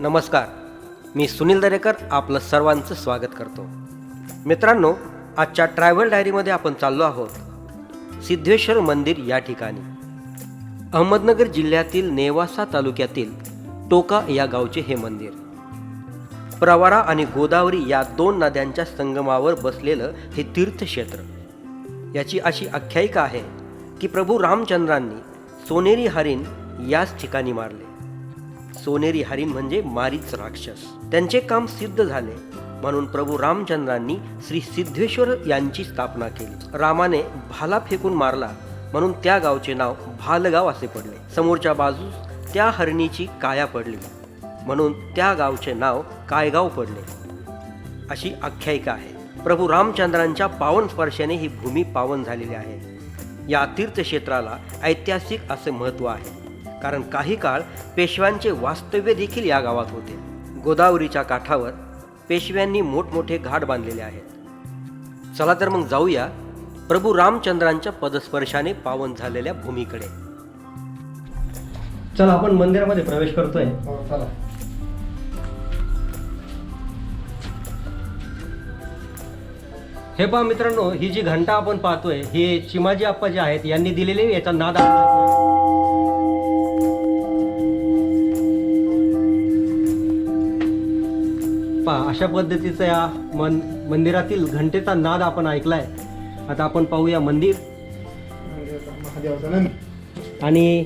नमस्कार. मी सुनील दरेकर आपलं सर्वांचं स्वागत करतो. मित्रांनो आजच्या ट्रॅव्हल डायरीमध्ये आपण चाललो आहोत. सिद्धेश्वर मंदिर या ठिकाणी. अहमदनगर जिल्ह्यातील नेवासा तालुक्यातील टोका या गावचे हे मंदिर. प्रवारा आणि गोदावरी या दोन नद्यांच्या संगमावर बसलेलं हे तीर्थक्षेत्र. याची अशी आख्यायिका आहे की प्रभू रामचंद्रांनी सोनेरी हरिण याच ठिकाणी मारले. सोनेरी हरिण म्हणजे मारीच राक्षस. त्यांचे काम सिद्ध झाले. म्हणून प्रभू रामचंद्रांनी श्री सिद्धेश्वर यांची स्थापना केली. रामाने भाला फेकून मारला. म्हणून त्या गावचे नाव भालगाव असे पडले. समोरच्या बाजूस त्या हरणीची काया पडली. म्हणून त्या गावचे नाव कायगाव पडले. अशी आख्यायिका आहे. प्रभू रामचंद्रांच्या पावन स्पर्शाने ही भूमी पावन झालेली आहे. या तीर्थक्षेत्राला ऐतिहासिक असे महत्त्व आहे. कारण काही काळ पेशव्यांचे वास्तव्य देखील या गावात होते. गोदावरीच्या काठावर पेशव्यांनी मोठमोठे घाट बांधलेले आहेत. चला तर मग जाऊया प्रभू रामचंद्रांच्या पदस्पर्शाने पावन झालेल्या भूमीकडे. चला आपण मंदिरामध्ये प्रवेश करतोय. हे पहा मित्रांनो ही जी घंटा आपण पाहतोय हे चिमाजी आप्पा जे आहेत यांनी दिलेली याचा नाद आपण पहा अशा पद्धतीचा या मन मंदिरातील घंटेचा नाद आपण ऐकलाय. आता आपण पाहूया मंदिर. आणि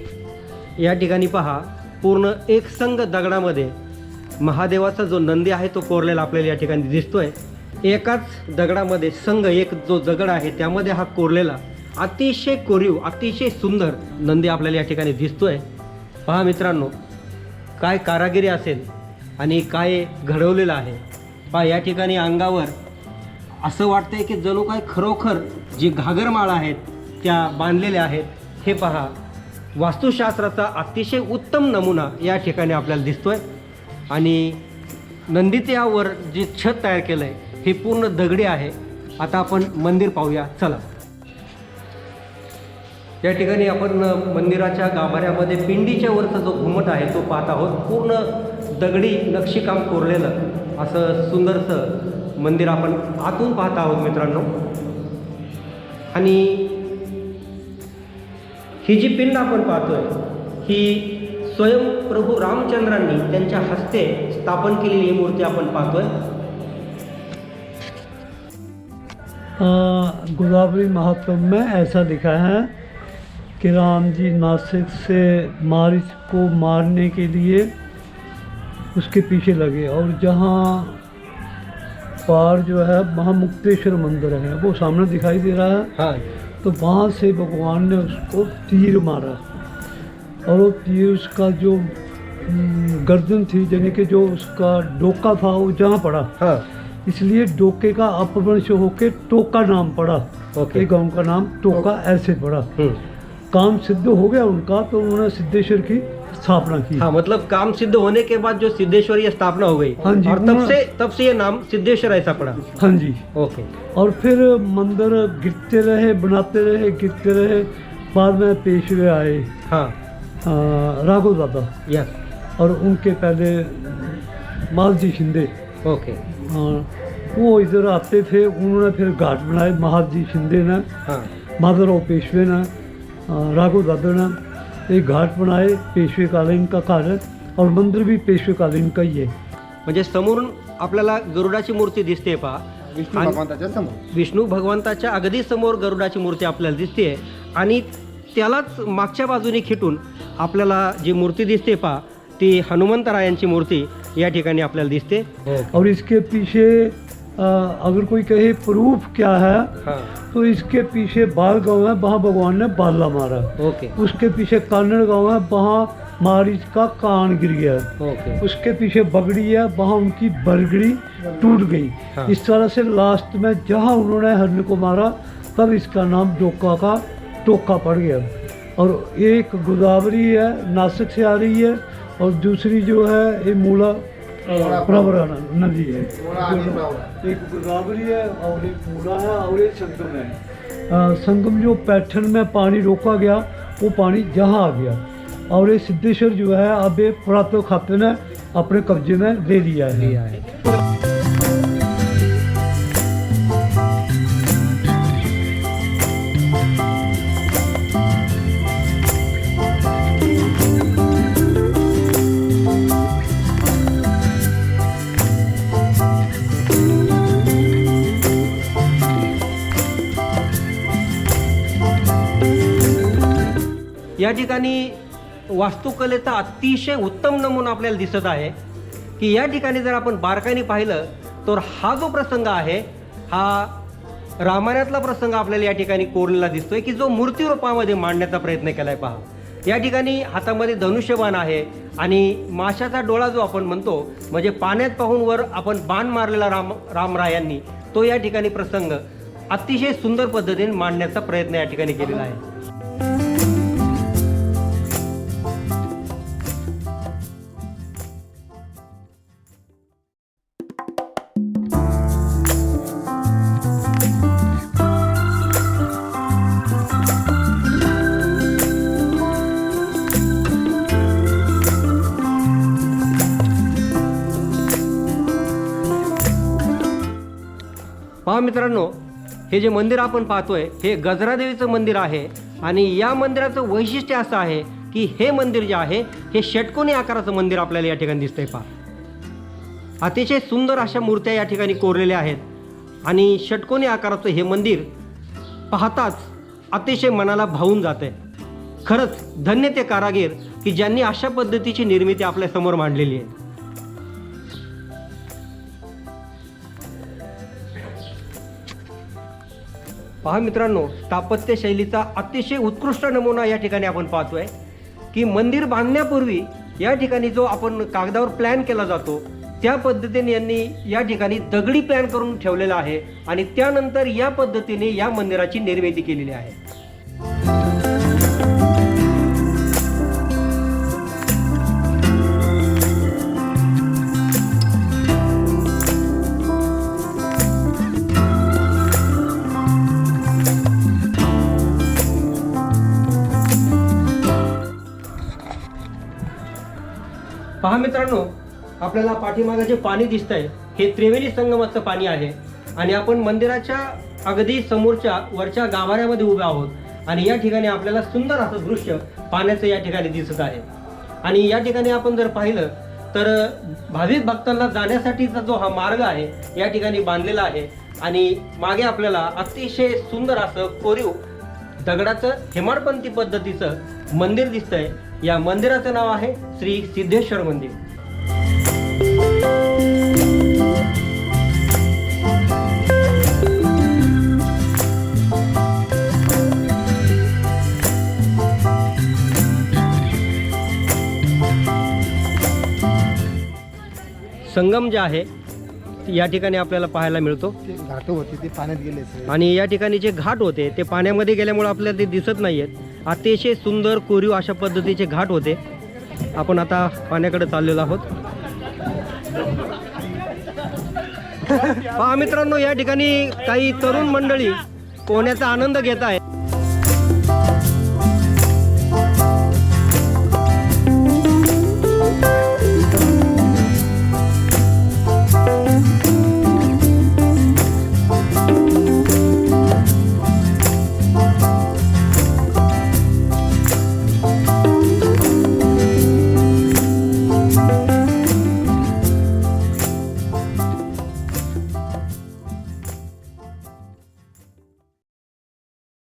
या ठिकाणी पहा पूर्ण एकसंग दगडामध्ये महादेवाचा जो नंदी आहे तो कोरलेला आपल्याला या ठिकाणी दिसतोय. एकाच दगडामध्ये संघ एक जो दगड आहे त्यामध्ये हा कोरलेला अतिशय कोरीव अतिशय सुंदर नंदी आपल्याला या ठिकाणी दिसतोय. पहा मित्रांनो काय कारागिरी असेल आणि काय घडवलेलं आहे. पहा या ठिकाणी अंगावर असं वाटतंय की जणू काय खरोखर जी घागरमाळा आहेत त्या बांधलेल्या आहेत. हे पहा वास्तुशास्त्राचा अतिशय उत्तम नमुना या ठिकाणी आपल्याला दिसतोय. आणि नंदीचे यावर जे छत तयार केलं आहे हे पूर्ण दगडी आहे. आता आपण मंदिर पाहूया. चला. या ठिकाणी आपण मंदिराच्या गाभाऱ्यामध्ये पिंडीच्या वरचा जो घुमट आहे तो पाहत आहोत. पूर्ण दगडी नक्षीकाम कोरलेलं असं सुंदरसं मंदिर आपण आतून पाहत आहोत मित्रांनो. आणि ही जी पिंड आपण पाहतोय ही स्वयं प्रभू रामचंद्रांनी त्यांच्या हस्ते स्थापन केलेली ही मूर्ती आपण पाहतोय. गोदावरी महात्म में ऐसा लिखा है कि राम जी नासिक से मारिच को मारने के लिए उसके पीछे लगे और जहाँ पार जो है वहाँ मुक्तेश्वर मंदिर है। वो सामने दिखाई दे रहा है। हाँ। तो वहाँ से भगवान ने उसको तीर मारा। और वो तीर उसका जो गर्दन थी यानी कि जो उसका डोका था वो जहाँ पड़ा। हाँ। इसलिए डोके का अपभ्रंश होके टोका नाम पड़ा। ओके। एक गाँव का नाम टोका ऐसे पड़ा। हम्म। काम सिद्ध हो गया उनका तो उन्होंने सिद्धेश्वर की स्थापना की। हाँ मतलब काम सिद्ध होने के बाद जो सिद्धेश्वरी स्थापना हो गई। हाँ जी, और तब से तब से ये नाम सिद्धेश्वर ऐसा पड़ा। हाँ जी। ओके। और फिर मंदिर गिरते रहे बनाते रहे गिरते रहे बाद में पेशवे आए। हाँ। राघव दादा। यस और उनके पहले मालजी शिंदे। ओके आ, वो इधर आते थे उन्होंने फिर घाट बनाए महाजी शिंदे ने हाँ माधवराव पेशवे ने राघव दादा ने एक घाट बनाए पेशवे कालीन का घाट है और मंदिर भी पेशवे कालीन का ही है म्हणजे समोरून आपल्याला गरुडाची मूर्ती दिसते पहा. विष्णू आणि- भगवंताच्या समोर. विष्णू भगवंताच्या अगदी समोर गरुडाची मूर्ती आपल्याला दिसते आणि त्यालाच मागच्या बाजूने खिटून आपल्याला जी मूर्ती दिसते पहा ती हनुमंतरायांची मूर्ती. या ठिकाणी आपल्याला दिसते. और इसके पीछे अ, अगर कोई कहे प्रूफ क्या है हाँ. तो इसके पीछे बाल गाँव है वहाँ भगवान ने बाला मारा ओके. उसके पीछे कानड़ गाँव है वहाँ मारिच का कान गिर गया ओके. उसके पीछे बगड़ी है वहाँ उनकी बरगड़ी टूट गई। हाँ। इस तरह से लास्ट में जहाँ उन्होंने हरण को मारा तब इसका नाम डोका का टोका पड़ गया। और एक गोदावरी है नासिक से आ रही है और दूसरी जो है ये मूला प्रवरा नदी है मूला आणि प्रवरा। एक गोदावरी है और एक मूला है और एक संगम है अ, संगम जो पैटर्न में पानी रोका गया वो पानी यहाँ आ गया और ये सिद्धेश्वर जो है अब ये पुरातत्व खाते ने अपने कब्जे में ले लिया है लिया है या ठिकाणी वास्तुकलेचा अतिशय उत्तम नमुना आपल्याला दिसत आहे की या ठिकाणी जर आपण बारकाईने पाहिलं तर हा जो प्रसंग आहे हा रामायणातला प्रसंग आपल्याला या ठिकाणी कोरलेला दिसतोय की जो मूर्तीरूपामध्ये मांडण्याचा प्रयत्न केलाय पहा. या ठिकाणी हातामध्ये धनुष्यबाण आहे आणि माशाचा डोळा जो आपण म्हणतो म्हणजे पाण्यात पाहून वर आपण बाण मारलेला राम रामरायांनी तो या ठिकाणी प्रसंग अतिशय सुंदर पद्धतीने मांडण्याचा प्रयत्न या ठिकाणी केलेला आहे. पहा मित्रांनो हे जे मंदिर आपण पाहतोय हे गजरादेवीचं मंदिर आहे. आणि या मंदिराचं वैशिष्ट्य असं आहे की हे मंदिर जे आहे हे षटकोनी आकाराचं मंदिर आपल्याला या ठिकाणी दिसतंय पहा. अतिशय सुंदर अशा मूर्त्या या ठिकाणी कोरलेल्या आहेत. आणि षटकोनी आकाराचं हे मंदिर पाहताच अतिशय मनाला भावून जाते खरंच धन्य ते कारागीर की ज्यांनी अशा पद्धतीची निर्मिती आपल्यासमोर मांडलेली आहे. पहा मित्रांनो स्थापत्यशैलीचा अतिशय उत्कृष्ट नमुना या ठिकाणी आपण पाहतोय की मंदिर बांधण्यापूर्वी या ठिकाणी जो आपण कागदावर प्लॅन केला जातो त्या पद्धतीने यांनी या ठिकाणी दगडी प्लॅन करून ठेवलेला आहे आणि त्यानंतर या पद्धतीने या मंदिराची निर्मिती केलेली आहे. पहा मित्रांनो आपल्याला पाठीमागं जे पाणी दिसतंय हे त्रिवेणी संगमाचं पाणी आहे. आणि आपण मंदिराच्या अगदी समोरच्या वरच्या गाभाऱ्यामध्ये उभे आहोत. आणि या ठिकाणी आपल्याला सुंदर असं दृश्य पाण्याचं या ठिकाणी दिसत आहे. आणि या ठिकाणी आपण जर पाहिलं तर भाविक भक्तांना जाण्यासाठीचा जो हा मार्ग आहे या ठिकाणी बांधलेला आहे. आणि मागे आपल्याला अतिशय सुंदर असं कोरीव दगडाचं हेमाडपंथी पद्धतीचं मंदिर दिसतंय. या मंदिराचं नाव आहे श्री सिद्धेश्वर मंदिर. संगम जे आहे या ठिकाणी आपल्याला पाहायला मिळतो. ते घाट होते ते पाण्यात गेले. आणि या ठिकाणी जे घाट होते ते पाण्यामध्ये गेल्यामुळे आपल्याला ते दिसत नाही आहेत अतिशय सुंदर कोरीव अशा पद्धतीचे घाट होते. आपण आता पाण्याकडे चाललेलो आहोत. पहा मित्रांनो या ठिकाणी काही तरुण मंडळी पोहण्याचा आनंद घेत आहेत.